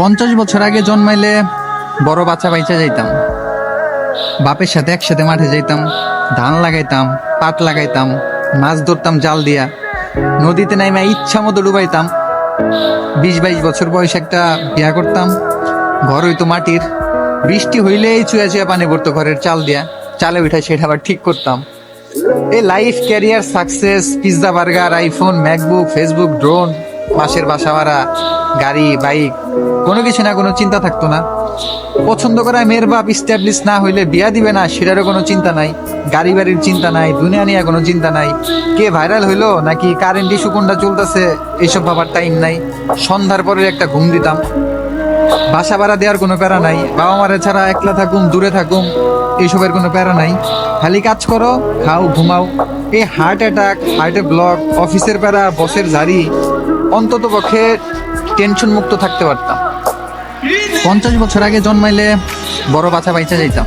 পঞ্চাশ বছর আগে জন্মাইলে বড় বাচ্চা বাইচা যাইতাম। বাপের সাথে একসাথে মাঠে যাইতাম, ধান লাগাইতাম, পাট লাগাইতাম, মাছ ধরতাম জাল দিয়া। নদীতে নাইমা ইচ্ছা মতো ডুবাইতাম। বিশ বাইশ বছর বয়সে একটা বিয়া করতাম। ঘর হইতো মাটির। বৃষ্টি হইলেই চুয়া চুয়া পানি পড়তো ঘরের চাল দিয়া। চালে উঠে সেটা আবার ঠিক করতাম। এই life career success pizza burger iPhone MacBook Facebook drone মাসের বাসা ভাড়া গাড়ি, বাইক, কোনো কিছু না, কোনো চিন্তা থাকতো না। পছন্দ করা মেয়ের বাপ স্ট্যাবলিশ না হইলে বিয়া দিবে না, সেটারও কোনো চিন্তা নাই। গাড়ি বাড়ির চিন্তা নাই, দুনিয়া নিয়ে কোনো চিন্তা নাই। কে ভাইরাল হইল, নাকি কারেন্ট ইস্যু কোনটা চলতেছে, এইসব ভাবার টাইম নাই। সন্ধ্যার পরে একটা ঘুম দিতাম। বাসা ভাড়া দেওয়ার কোনো প্যারা নাই। বাবা মারে ছাড়া একলা থাকুম, দূরে থাকুম, এইসবের কোনো প্যারা নাই। খালি কাজ করো, খাও, ঘুমাও। এই হার্ট অ্যাটাক হার্টে ব্লক অফিসের প্যারা বসের ঝাড়ি অন্তত পক্ষে টেনশন মুক্ত থাকতে পারতাম। পঞ্চাশ বছর আগে জন্মাইলে বড় বাছা বাইচা যাইতাম।